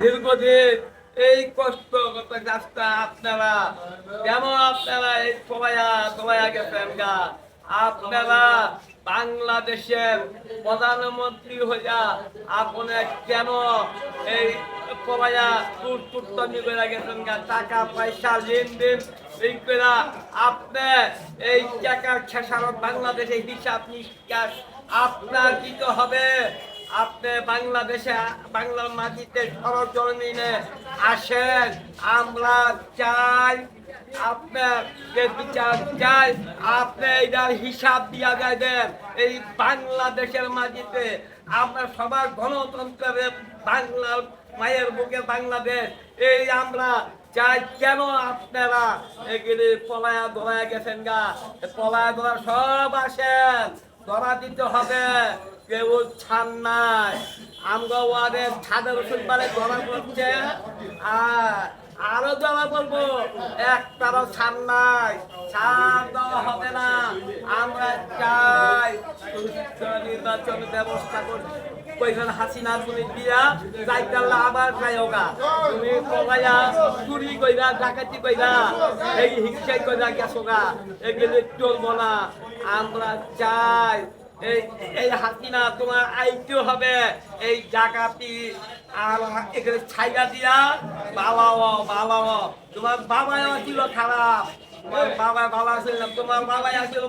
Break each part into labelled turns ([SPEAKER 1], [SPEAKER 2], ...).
[SPEAKER 1] দীর্ঘদিন এই কষ্ট রাস্তা আপনারা। আপনারা এই আপনারা বাংলাদেশের প্রধানমন্ত্রী হইয়া আপনি কেন এই সবাইয়া টুট টুটনি করে গেছেন টাকা, পয়সা, লেনদেন, এই করে আপনি এই টাকার খেসারত বাংলাদেশে হিসাব নিকাশ আপনার দিতে হবে। আপনি বাংলাদেশে, বাংলার মাটিতে সরজমিনে আসেন। আমরা চাই আপনার চাই, আপনি হিসাব দিয়া এই বাংলাদেশের মাটিতে আমরা সবার গণতন্ত্রের বাংলার মায়ের বুকে বাংলাদেশ। এই আমরা চাই কেন আপনারা এগুলি পলায়া ধরায় গেছেন গা? পলায়া ধরা সব আসেন। ধরা দিতে হবে। কেউ ছান নাই। আমগো ওয়াদের ছাদের ওষুধ বারে ধরা পড়ছে আর আরও ধরা পড়ব একটারও ছাড় নাই। ছাড় হবে না। আমরা চাই সুস্থ নির্বাচন ব্যবস্থা করছি কইজন হাসিনা তুমি দিয়া যাইতাল্লা আবার যাইওগা তুমি কবাইয়া চুরি কইরা ডাকাতি কইরা এই হিংসাই কইরা গেছোগা এগুলি চলবো না আমরা চাই এই এই হাসিনা তোমার আইতে হবে। এই ডাকাতি আর এখানে ছাইয়া দিয়া বাবাও বাবাও তোমার বাবাও ছিল খারাপ। তোমার বাবা ছিল না, তোমার বাবাই আসছিল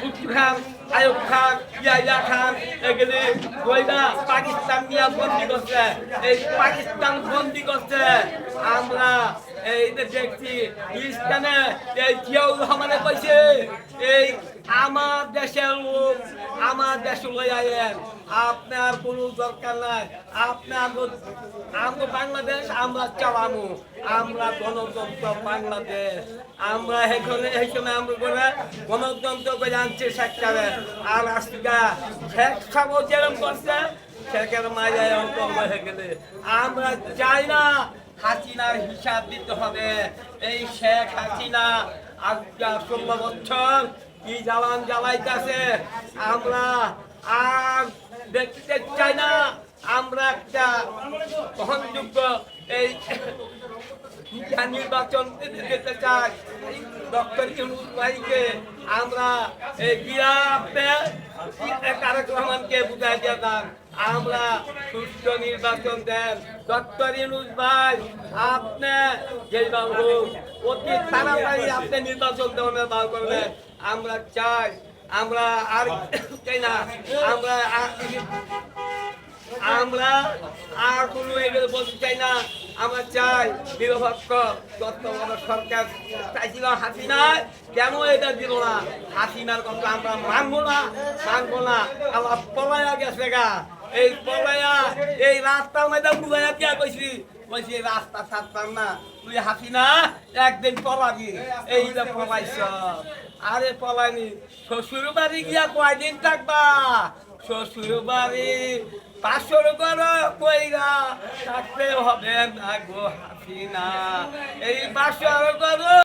[SPEAKER 1] বুট্টু খান আয়ুব খান ইয়াইয়া খান এগুলি কইরা পাকিস্তান নিয়ে বন্দি করছে। এই পাকিস্তান বন্দি করছে। আমরা এই দেখছি ইস্তানে এই জিয়াউর রহমানে কইছে, এই আমার দেশের দেশ লই আয়েন। আপনার কোনো দরকার নাই। আপনার আমরা বাংলাদেশ, আমরা চালামু। আমরা গণতন্ত্র বাংলাদেশ। আমরা এখানে এখানে আমরা করে আর আজকা শেখ সাগর যেরকম করছে, শেখের অঙ্ক হয়ে গেলে। আমরা চাই না হাসিনার হিসাব দিতে হবে। এই শেখ হাসিনা আজকা ষোলো বছর কি জ্বালান জ্বালাইতেছে? আমরা আর দেখতে চাই না। আমরা একটা গ্রহণযোগ্য এই নির্বাচন দিতে চাই। ডক্টর ইউনুস ভাইকে আমরা এই বিরাপে তারেক রহমানকে বুঝাই দিয়ে দেন আমরা সুস্থ নির্বাচন দেন। ডক্টর ইউনুস ভাই, আপনি যেভাবে হোক অতি তাড়াতাড়ি আপনি নির্বাচন দেওয়ার বার করবেন। আমরা চাই, আমরা আর চাই না, আমরা আমরা আর কোনো এগুলো বলতে চাই না। আমরা চাই নিরপেক্ষ তত্ত্বাবধান সরকার চাইছিল হাসিনা, কেন এটা দিল না? হাসিনার কথা আমরা মানবো না মানবো না। আমার পলায়া গেছে গা। এই পলায়া, এই রাস্তার মধ্যে বুঝাইয়া কে কইছি? এই রাস্তা ছাড়তাম না তুই হাসিনা একদিন পলাবি। এই যে পলাইছ। আরে পলাইনি শ্বশুর বাড়ি গিয়া কয়দিন থাকবা। শ্বশুর বাড়ি পাঁচশোর করো কইরা থাকতে হবে না গো হাসিনা এই পাঁচশোর করো